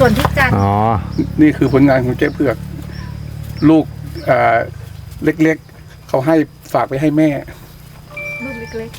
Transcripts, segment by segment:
ส่วนที่จันทร์อ๋อ นี่คือผลงานของเจ๊เผือก ลูกเอ่อเล็กๆ เขาให้ฝากไปให้แม่ ลูกเล็ก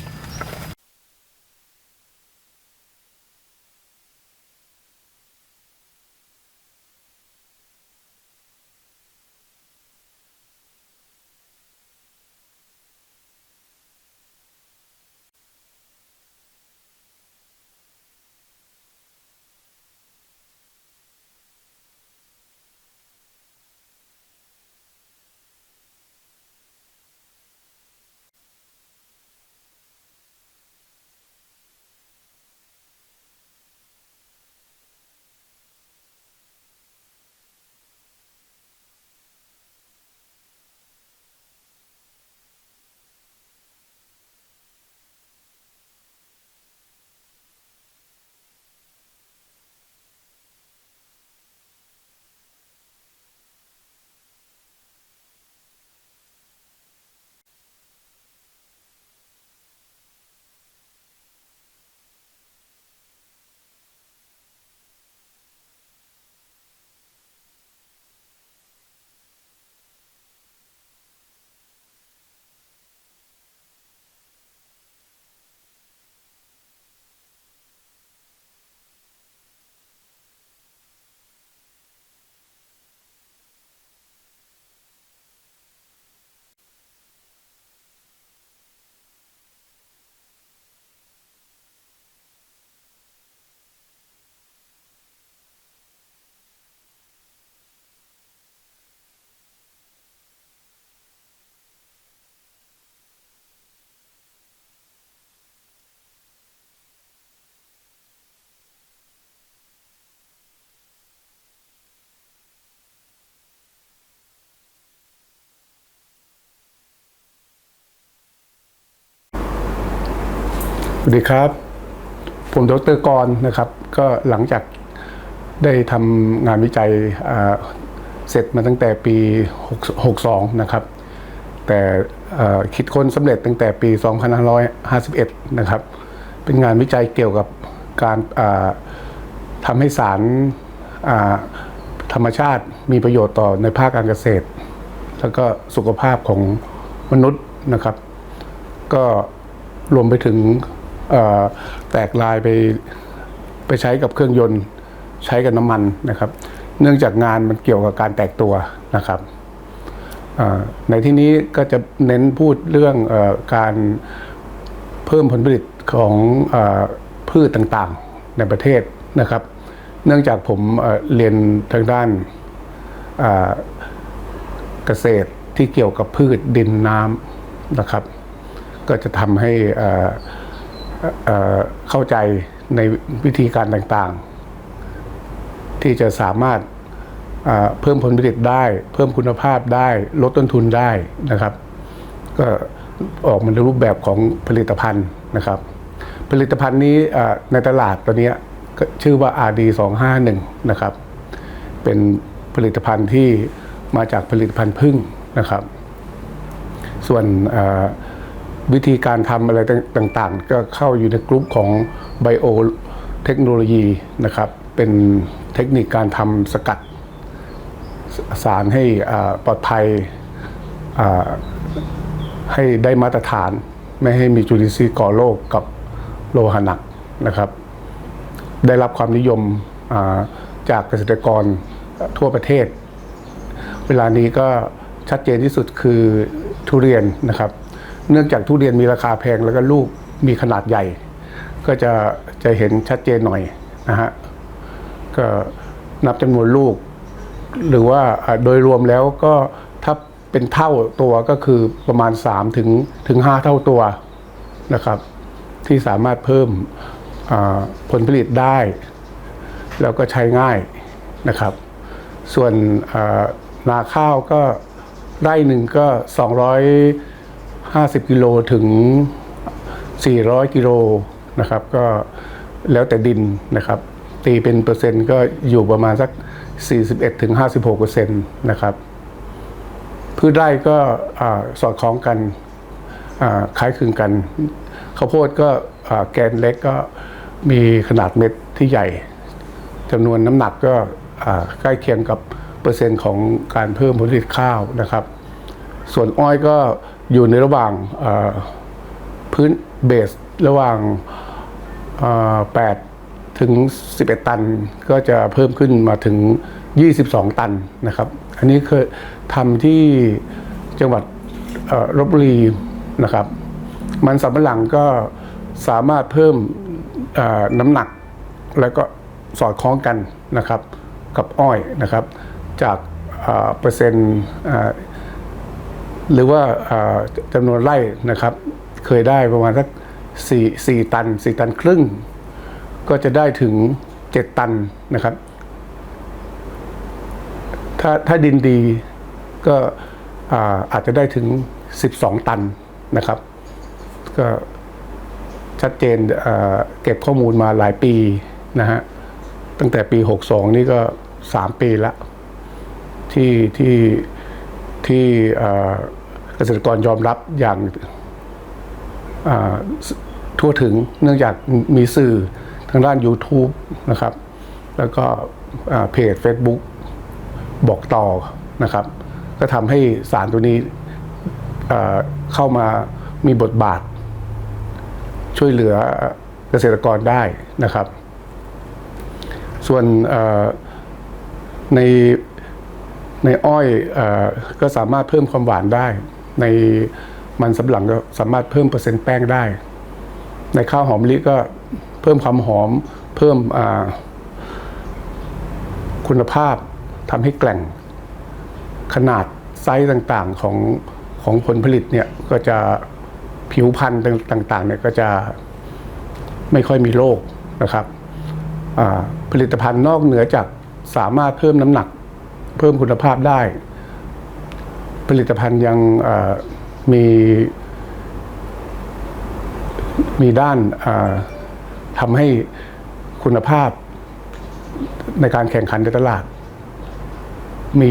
สวัสดีครับ ผมดรกรนะครับ ก็หลังจากได้ทำงานวิจัยเสร็จมาตั้งแต่ปี 62 นะครับ แต่คิดค้นสำเร็จตั้งแต่ปี 2551 นะครับ เป็นงานวิจัยเกี่ยวกับการอ่าทำให้สารธรรมชาติมีประโยชน์ต่อในภาคการเกษตร แล้วก็สุขภาพของมนุษย์นะครับ ก็รวมไปถึง แตกลายไปไปใช้กับเครื่องยนต์ใช้กับน้ำมันนะครับ เนื่องจากงานมันเกี่ยวกับการแตกตัวนะครับในที่นี้ก็จะเน้นพูดเรื่องอการเพิ่มผลผลิตของอพืชต่างๆในประเทศนะครับ เนื่องจากผมเเรียนทางด้านเอ่อเกษตรที่เกี่ยวกับพืชดินน้ำนะครับ ก็จะทำให้ เเข้าใจในวิธีการต่างๆ ที่จะสามารถเเพิ่มผลผลิตได้ เพิ่มคุณภาพได้ลดต้นทุนได้นะครับ ก็ออกมาในรูปแบบของผลิตภัณฑ์นะครับ ผลิตภัณฑ์นี้ในตลาดตอนนี้ชื่อว่า RD 251 นะครับ เป็นผลิตภัณฑ์ที่มาจากผลิตภัณฑ์พึ่งนะครับ ส่วนอ วิธีการทำอะไรต่างๆ ก็เข้าอยู่ในกลุ่มของไบโอเทคโนโลยีนะครับ เป็นเทคนิคการทำสกัดสารให้อปลอดภัยให้ได้มาตรฐาน ไม่ให้มีจุลินทรีย์ก่อโรคกับโลหะหนักนะครับ ได้รับความนิยมจากเกษตรกรทั่วประเทศ เวลานี้ก็ชัดเจนที่สุดคือทุเรียนนะครับ เนื่องจากทุเรียนมีราคาแพงแล้วก็ลูกมีขนาดใหญ่ ก็จะจะเห็นชัดเจนหน่อยนะฮะก็นับจำนวนลูก หรือว่าโดยรวมแล้วก็ถ้าเป็นเท่าตัวก็คือประมาณ3ถึงถึง5เท่าตัวนะครับ ที่สามารถเพิ่มผลผลิตได้ แล้วก็ใช้ง่ายนะครับ ส่วนนาข้าวก็ไร่หนึ่งก็ 50 กิโลถึง 400 กิโลนะครับ ก็แล้วแต่ดินนะครับ ตีเป็นเปอร์เซ็นต์ก็อยู่ประมาณสัก 41ถึง56เปอร์เซ็นต์นะครับพืชไร่ก็สอดคล้องกันอ่าคล้ายคลึงกันข้าวโพดก็แกนเล็กก็มีขนาดเม็ดที่ใหญ่จำนวนน้ำหนักก็ใกล้เคียงกับเปอร์เซ็นต์ของการเพิ่มผลผลิตข้าวนะครับ ส่วนอ้อยก็ อยู่ในระหว่างพื้นเบสระหว่าง 8 ถึง 11 ตัน ก็จะเพิ่มขึ้นมาถึง 22 ตันนะครับ อันนี้เคยทำที่จังหวัดลบบุรีนะครับ มันสำปะหลังก็สามารถเพิ่มน้ำหนัก แล้วก็สอดคล้องกันนะครับ กับอ้อยนะครับ จากเปอร์เซ็นต์ หรือว่าจำนวนไร่นะครับ เคยได้ประมาณสักสี่สี่ตันสี่ตันครึ่ง ก็จะได้ถึงเจ็ดตันนะครับ ถ้าถ้าดินดีก็อาอาจจะได้ถึง12ตันนะครับ ก็ชัดเจนเอ่อเก็บข้อมูลมาหลายปีนะฮะตั้งแต่ปี 62 นี่ก็ 3 ปีละที่ที่ ที่เกษตรกรยอมรับอย่างทั่วถึงเนื่องจากมีสื่อทางด้าน YouTube นะครับ แล้วก็เพจ Facebook บอกต่อนะครับ ก็ทำให้สารตัวนี้เข้ามามีบทบาท ช่วยเหลือเกษตรกรได้นะครับ ส่วนใน ในอ้อยอก็สามารถเพิ่มความหวานได้ ในมันสำปะหลังก็สามารถเพิ่มเปอร์เซ็นต์แป้งได้ ในข้าวหอมมะลิก็เพิ่มความหอม เพิ่มคุณภาพทำให้แกร่งขนาดไซส์ต่างๆของของผลผลิตเนี่ยก็จะผิวพันธุ์ต่างๆเนี่ยก็จะไม่ค่อยมีโรคนะครับผลิตภัณฑ์นอกเหนือจากสามารถเพิ่มน้ำหนัก พิ่มคุณภาพได้ ผลิตภัณฑ์ยังมี มีด้านทำให้คุณภาพในการแข่งขันในตลาด มี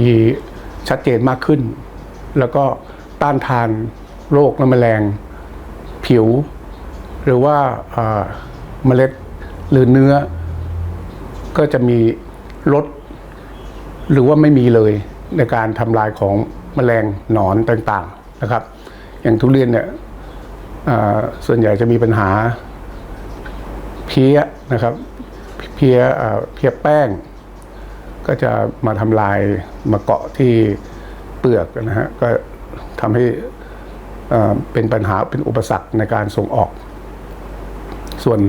ชัดเจนมากขึ้น แล้วก็ต้านทานโรคและแมลง ผิว หรือว่าเมล็ดหรือเนื้อ ก็จะมีลด หรือว่าไม่มีเลยในการทำลายของแมลงหนอนต่างๆนะครับ อย่างทุเรียนเนี่ยส่วนใหญ่จะมีปัญหาเพี้ยนะครับ เพี้ยเพี้ยแป้ง ก็จะมาทำลายมาเกาะที่เปลือกนะฮะก็ทำให้เป็นปัญหาเป็นอุปสรรคในการส่งออก ส่วน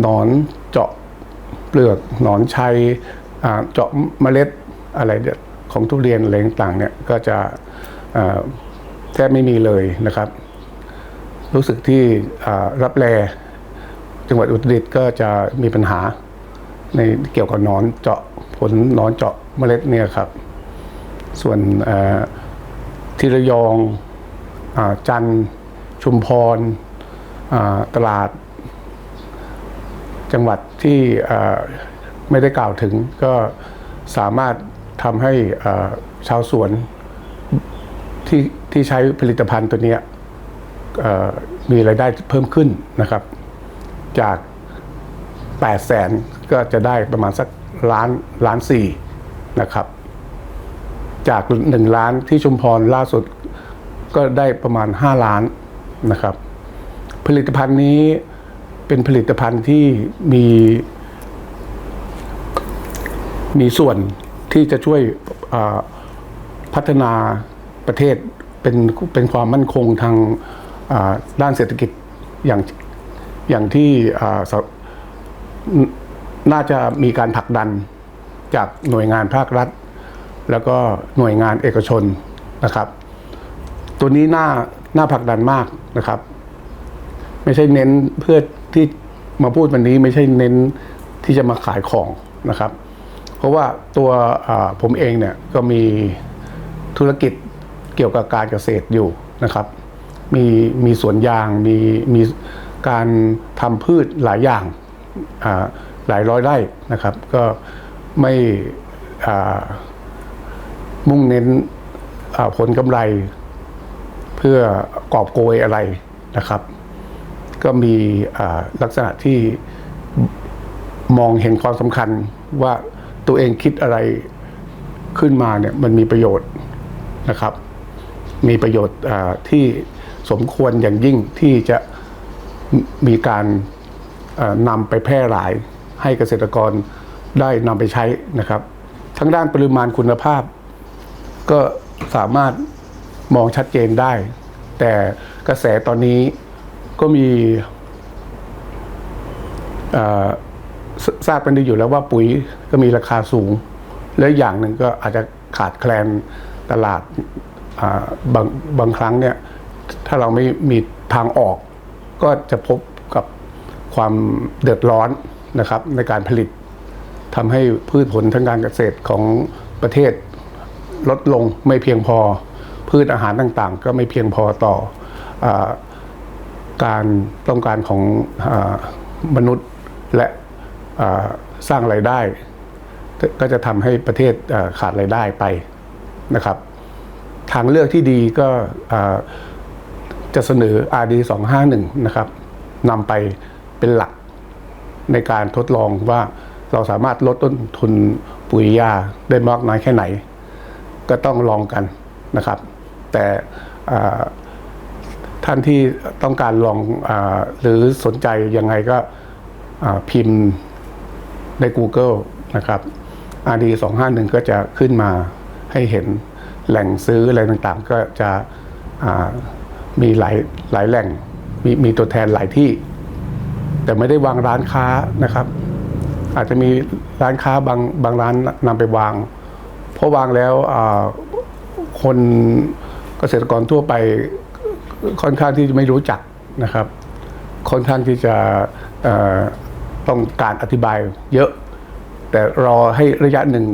หนอนเจาะเปลือกหนอนชัย เจาะเมล็ดอะไรของทุเรียนอะไรต่างเนี่ยก็จะแทบไม่มีเลยนะครับ รู้สึกที่รับแลจังหวัดอุตรดิตถ์ก็จะมีปัญหาในเกี่ยวกับนอนเจาะผลนอนเจาะเมล็ดเนี่ยครับ ส่วนที่ระยองอจันชุมพรตลาด จังหวัดที่ ไม่ได้กล่าวถึงก็สามารถทำให้ชาวสวนที่ที่ใช้ผลิตภัณฑ์ตัวนี้มีรายได้เพิ่มขึ้นนะครับ จาก8แสนก็จะได้ประมาณสักล้านล้านสี่นะครับ จาก 1 ล้านที่ชุมพรล่าสุดก็ได้ประมาณ 5 ล้านนะครับ ผลิตภัณฑ์นี้เป็นผลิตภัณฑ์ที่มี มีส่วนที่จะช่วยพัฒนาประเทศเป็นเป็นความมั่นคงทางด้านเศรษฐกิจอย่างอย่างที่น่าจะมีการผลักดันจากหน่วยงานภาครัฐ แล้วก็หน่วยงานเอกชนนะครับ ตัวนี้น่าน่าผลักดันมากนะครับ ไม่ใช่เน้นเพื่อที่มาพูดวันนี้ไม่ใช่เน้นที่จะมาขายของนะครับ เพราะว่าตัวผมเองเนี่ยก็มีธุรกิจเกี่ยวกับการเกษตรอยู่นะครับ มีมีสวนยางมีมีการทำพืชหลายอย่างหลายร้อยไร่นะครับ ก็ไม่มุ่งเน้นผลกำไรเพื่อกอบโกยอะไรนะครับ ก็มีลักษณะที่มองเห็นความสำคัญว่า ตัวเองคิดอะไรขึ้นมาเนี่ยมันมีประโยชน์นะครับ มีประโยชน์ที่สมควรอย่างยิ่งที่จะมีการนำไปแพร่หลายให้เกษตรกรได้นำไปใช้นะครับ ทั้งด้านปริมาณคุณภาพ ก็สามารถมองชัดเจนได้ แต่กระแสตอนนี้ก็มี ทราบกันดีอยู่แล้วว่าปุ๋ยก็มีราคาสูง และอย่างหนึ่งก็อาจจะขาดแคลนตลาดบางบางครั้งเนี่ยถ้าเราไม่มีทางออก ก็จะพบกับความเดือดร้อนนะครับในการผลิตทำให้พืชผลทางการเกษตรของประเทศลดลงไม่เพียงพอ พืชอาหารต่างๆ ก็ไม่เพียงพอต่ออการต้องการของอมนุษย์และ สร้างไรายได้ ก็จะทำให้ประเทศขาดรายได้ไปนะครับ ทางเลือกที่ดีก็จะเสนอ RD 251นะครับนำไปเป็นหลักในการทดลองว่าเราสามารถลดต้นทุนปุ๋ยยาได้มากน้อยแค่ไหน ก็ต้องลองกันนะครับ แต่ท่านที่ต้องการลองอหรือสนใจยังไงก็พิมพ์ ใน Google นะครับ RD 251ก็จะขึ้นมาให้เห็นแหล่งซื้ออะไรต่างๆ ก็จะมีหลายหลายแหล่งมีมีตัวแทนหลายที่ แต่ไม่ได้วางร้านค้านะครับ อาจจะมีร้านค้าบางบางร้านนำไปวาง เพราะวางแล้วคนเกษตรกรทั่วไปค่อนข้างที่จะไม่รู้จักนะครับ ค่อนข้างที่จะ ต้องการอธิบายเยอะ แต่รอให้ระยะหนึ่ง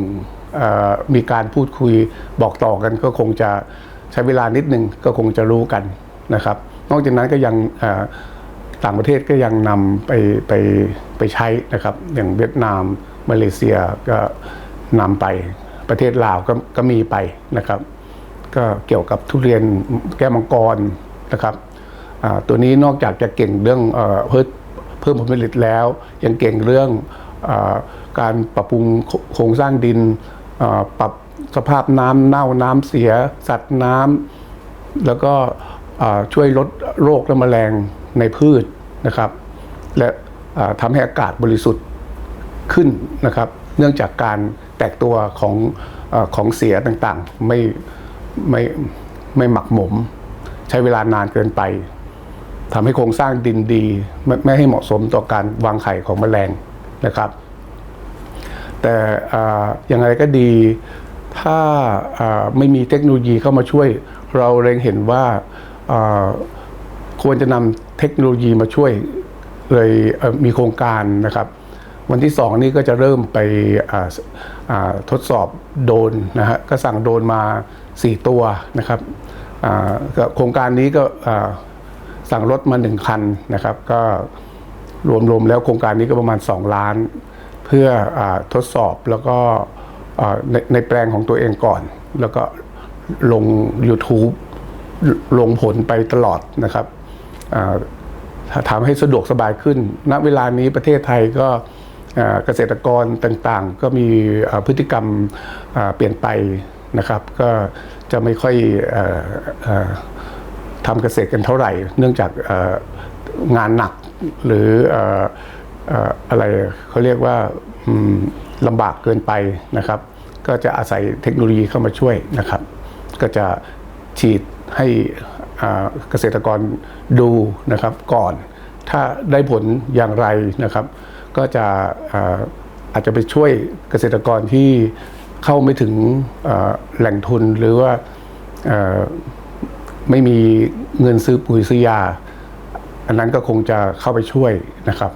มีการพูดคุยบอกต่อกันก็คงจะใช้เวลานิดหนึ่งก็คงจะรู้กันนะครับ นอกจากนั้นก็ยังต่างประเทศก็ยังนำไปไปไปใช้นะครับ อย่างเวียดนามมาเลเซียก็นำไปประเทศลาวก็ก็มีไปนะครับ ก็เกี่ยวกับทุเรียนแก้วมังกรนะครับตัวนี้นอกจากจะเก่งเรื่องเออ เพิ่มผลผลิตแล้ว ยังเก่งเรื่องอการปรับปรุงโครงสร้างดินปรับสภาพน้ำเน่าน้ำเสีย สัตว์น้ำแล้วก็ช่วยลดโรคและแมลงในพืชนะครับ และทำให้อากาศบริสุทธิ์ขึ้นนะครับ เนื่องจากการแตกตัวของอของเสียต่างๆ ไม่ไม่ไม่หมักหมม ใช้เวลานานเกินไป ทำให้โครงสร้างดินดีไม่ให้เหมาะสมต่อการวางไข่ของแมลงนะครับ แต่อย่างไรก็ดีถ้าไม่มีเทคโนโลยีเข้ามาช่วย เราเร็งเห็นว่าควรจะนำเทคโนโลยีมาช่วยเลยมีโครงการนะครับ วันที่สองนี้ก็จะเริ่มไปทดสอบโดนนะฮะก็สั่งโดนมา 4 ตัวนะครับโครงการนี้ก็ สั่งรถมา 1 คันนะครับ ก็รวมๆแล้วโครงการนี้ก็ประมาณ 2 ล้าน เพื่ออทดสอบแล้วก็ในในแปลงของตัวเองก่อน แล้วก็ลง YouTube ลงผลไปตลอดนะครับทำให้สะดวกสบายขึ้น ณ เวลานี้ประเทศไทยก็เกษตรกรต่างๆ ก็มีพฤติกรรมเปลี่ยนไปนะครับ ก็จะไม่ค่อยอ ทำเกษตรกันเท่าไหร่ เนื่องจากงานหนักหรืออะไรเขาเรียกว่าลำบากเกินไปนะครับ ก็จะอาศัยเทคโนโลยีเข้ามาช่วยนะครับ ก็จะฉีดให้เกษตรกรดูนะครับก่อน ถ้าได้ผลอย่างไรนะครับ ก็จะอาจจะไปช่วยเกษตรกรที่เข้าไม่ถึงแหล่งทุนหรือว่า ไม่มีเงินซื้อปุ๋ยซื้อยา อันนั้นก็คงจะเข้าไปช่วยนะครับ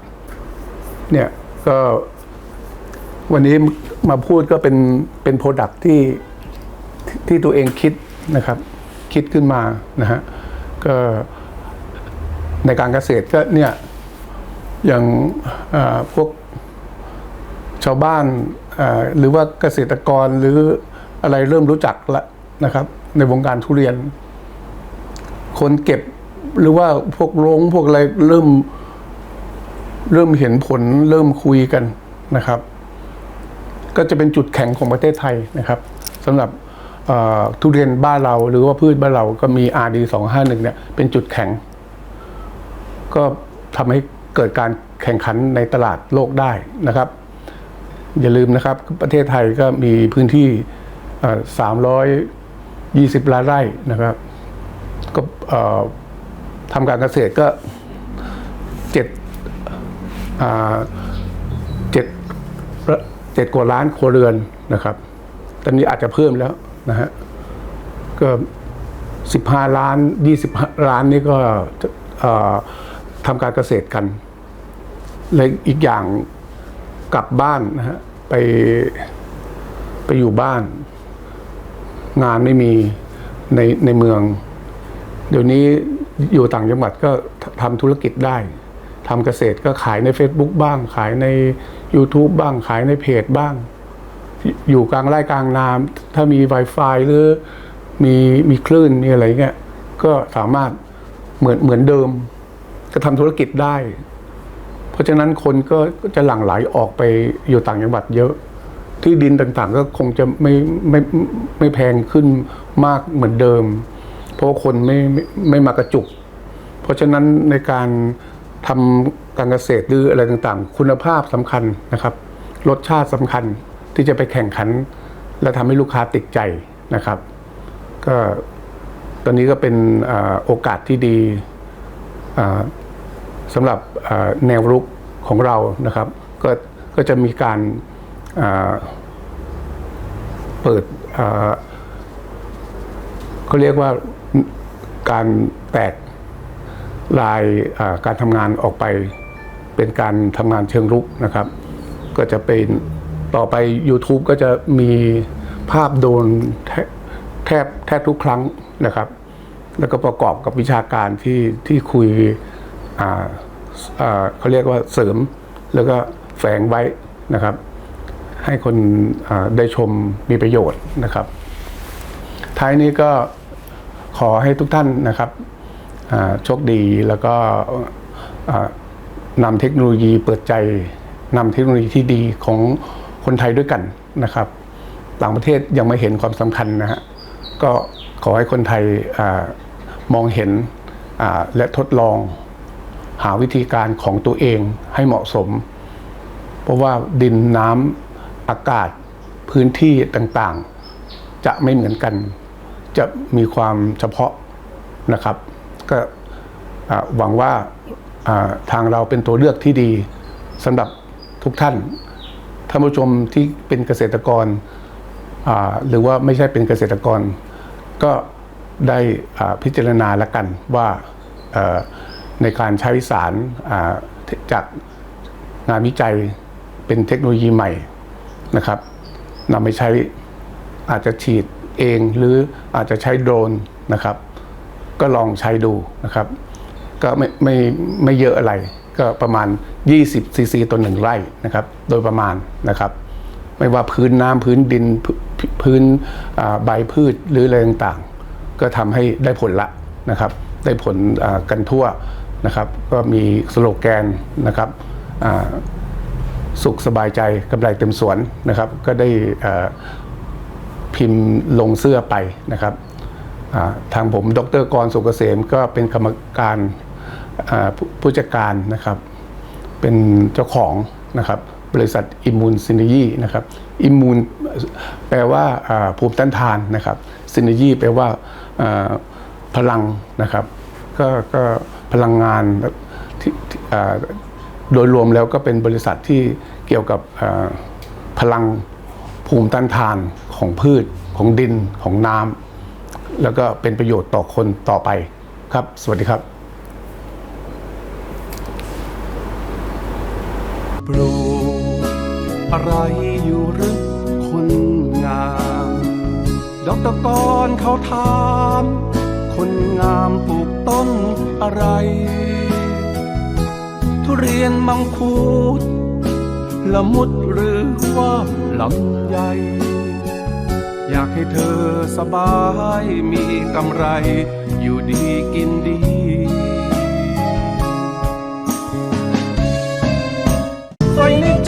เนี่ยก็วันนี้มาพูดก็เป็นเป็นโปรดักที่ที่ตัวเองคิดนะครับ คิดขึ้นมานะฮะก็ในการเกษตรก็เนี่ยอย่างพวกชาวบ้านหรือว่าเกษตรกรหรืออะไรเริ่มรู้จักละนะครับ ในวงการทุเรียน คนเก็บหรือว่าพวกโรงพวกอะไรเริ่ม เริ่มเห็นผลเริ่มคุยกันนะครับ ก็จะเป็นจุดแข็งของประเทศไทยนะครับสำหรับทุเรียนบ้านเราหรือว่าพืชบ้านเราก็มี RD 251 เนี่ยเป็นจุดแข็ง ก็ทำให้เกิดการแข่งขันในตลาดโลกได้นะครับ อย่าลืมนะครับ ประเทศไทยก็มีพื้นที่สามร้อยยี่สิบล้านไร่นะครับ ก็ทำการเกษตรก็เจ็ดเจ็ดเจ็ดกว่าล้านครัวเรือนนะครับ ตอนนี้อาจจะเพิ่มแล้วนะฮะ ก็สิบห้าล้านยี่สิบล้านนี่ก็ทำการเกษตรกัน และอีกอย่างกลับบ้านนะฮะไปไปอยู่บ้าน งานไม่มีในในเมือง เดี๋ยวนี้อยู่ต่างจังหวัดก็ทำธุรกิจได้ทำเกษตรก็ขายใน Facebook บ้าง ขายใน YouTube บ้าง ขายในเพจบ้าง อยู่กลางไร่กลางนาถ้ามี Wi-Fi หรือมีมีคลื่นมีอะไรเงี้ยก็สามารถเหมือนเหมือนเดิม ก็ทำธุรกิจได้ เพราะฉะนั้นคนก็จะหลั่งไหลออกไปอยู่ต่างจังหวัดเยอะ ที่ดินต่างๆ ก็คงจะไม่ไม่ไม่แพงขึ้นมากเหมือนเดิม ราะคนไม่ไม่ไม่มากระจุก เพราะฉะนั้นในการทำการเกษตรหรืออะไรต่างๆ คุณภาพสำคัญนะครับ รสชาติสำคัญที่จะไปแข่งขัน และทำให้ลูกค้าติดใจนะครับ ก็ตอนนี้ก็เป็นอโอกาสที่ดีอ่าสำหรับแนวรุกของเรานะครับ ก็ก็จะมีการเปิดอ เขาเรียกว่าการแตกลายการทำงานออกไป เป็นการทำงานเชิงรุกนะครับ ก็จะเป็นต่อไป YouTube ก็จะมีภาพโดนแทบแทบทุกครั้งนะครับ แล้วก็ประกอบกับวิชาการที่ที่คุยเขาเรียกว่าเสริม แล้วก็แฝงไว้นะครับ ให้คนได้ชมมีประโยชน์นะครับ ท้ายนี้ก็ ขอให้ทุกท่านนะครับโชคดีแล้วก็นำเทคโนโลยีเปิดใจนำเทคโนโลยีที่ดีของคนไทยด้วยกันนะครับ ต่างประเทศยังไม่เห็นความสำคัญนะฮะก็ขอให้คนไทยอมองเห็นและทดลองหาวิธีการของตัวเองให้เหมาะสม เพราะว่าดินน้ำอากาศพื้นที่ต่างๆ จะไม่เหมือนกัน จะมีความเฉพาะนะครับ ก็หวังว่าทางเราเป็นตัวเลือกที่ดีสำหรับทุกท่านท่านผู้ชมที่เป็นเกษตรกรหรือว่าไม่ใช่เป็นเกษตรกร ก็ได้พิจารณาแล้วกันว่าในการใช้สารจากงานวิจัยเป็นเทคโนโลยีใหม่นะครับนำไปใช้อาจจะฉีด เองหรืออาจจะใช้โดรนนะครับ ก็ลองใช้ดูนะครับ ก็ไม่ไม่ไม่เยอะอะไร ก็ประมาณ 20ซีซีต่อหนึ่งไร่นะครับ โดยประมาณนะครับ ไม่ว่าพื้นน้ำพื้นดินพื้นใบพืชหรืออะไรต่างๆ ก็ทำให้ได้ผลละนะครับ ได้ผลกันทั่วนะครับ ก็มีสโลแกนนะครับสุขสบายใจกำไรเต็มสวนนะครับ ก็ได้ พิมพ์ลงเสื้อไปนะครับทางผมดรกรสุกเกษมก็เป็นกรรมการผู้จัดการนะครับ เป็นเจ้าของนะครับบริษัทอิมมูนซินยีนะครับอิมมูนแปลว่าภูมิต้านทานนะครับซินยีแปลว่าพลังนะครับก็ก็พลังงานที่โดยรวมแล้วก็เป็นบริษัทที่เกี่ยวกับพลังภูมิต้านทาน ของพืช ของดินของน้ำแล้วก็เป็นประโยชน์ต่อคนต่อไปครับ สวัสดีครับ ปลูกอะไรอยู่หรือคนงามดอกตะกอนเขาถามคนงามปลูกต้นอะไร ทุเรียนมังคุดละมุดหรือว่าลำไย อยากให้เธอสบายมีกำไร อยู่ดีกินดี ไฟลิก